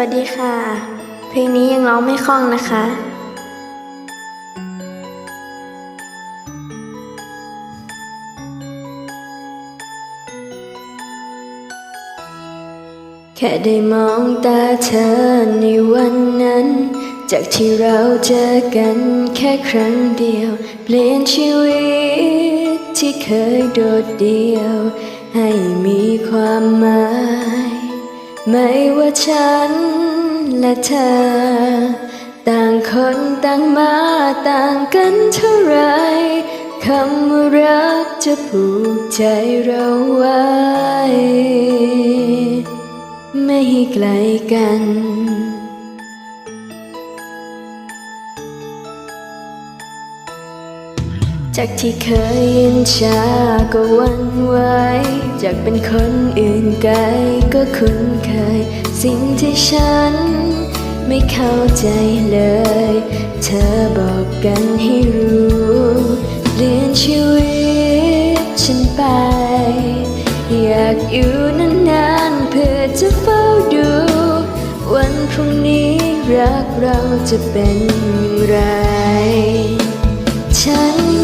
วัสดีค่ะ เพลงนี้ยังร้องไม่คล่องนะคะ แค่ได้มองตาเธอในวันนั้น จากที่เราเจอกันแค่ครั้งเดียว เปลี่ยนชีวิตที่เคยโดดเดี่ยว ให้มีความหมาย ไม่ว่าฉันและเธอ ต่างคนต่างมาต่างกันเท่าไรคำว่ารักจะผูกใจเราไว้ ไม่ให้ไกลกัน จากที่เคยยินชาก็วันไหวจากเป็นคนอื่นไกลก็คุ้นเคย สิ่งที่ฉันไม่เข้าใจเลย เธอบอกกันให้รู้เปลี่ยนชีวิตฉันไป อยากอยู่นานๆเพื่อจะเฝ้าดู วันพรุ่งนี้รักเราจะเป็นอย่างไร ฉัน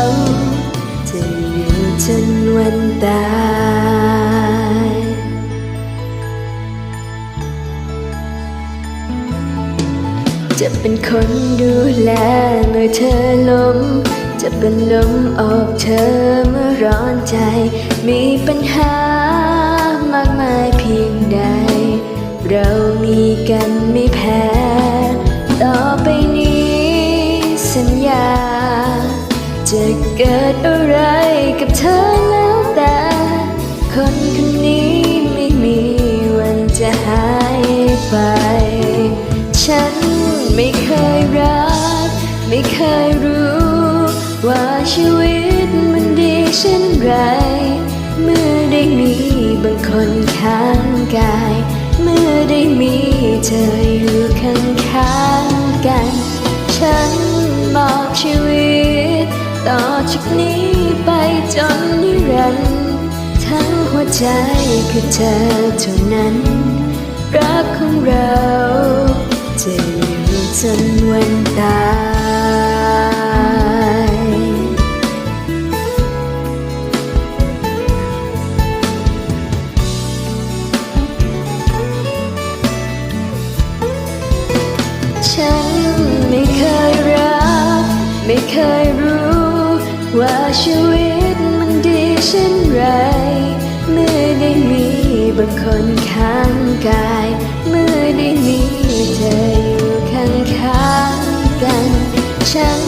จะเป็นคนดูแลเมื่อเธอล้ม จะเป็นลมออกเธอเมื่อร้อนใจ มีปัญหามากมายเพียงใด เรามีกันไม่แพ้ ต่อไปนี้สัญญาจะเกิดอะไรกับเธอ จะหายไป ฉันไม่เคยรัก ไม่เคยรู้ ว่าชีวิตมันดีเช่นไร เมื่อได้มีบางคนข้างกาย เมื่อได้มีเธออยู่ข้างข้างๆกัน ฉันมอบชีวิต ต่อจากนี้ไปจนนิรันดร์ทั้งหัวใจคือเธอเท่านั้น รักของเราจะอยู่จนวันตายฉันไม่เคยรัก ไม่เคยรู้ ว่าชีวิตมันดีเช่นไร เมื่อได้มีบางคนข้างกาย ได้มีเธออยู่ข้างข้างกัน ฉัน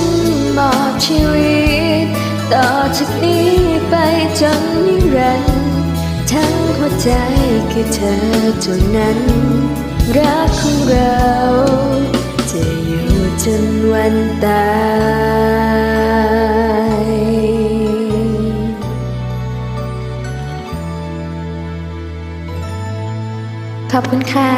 มอบชีวิต ต่อจากนี้ไปจนนิรันดร์ทั้งหัวใจคือเธอเท่านั้น รักของเราจะอยู่จนวันตายขอบคุณค่ะ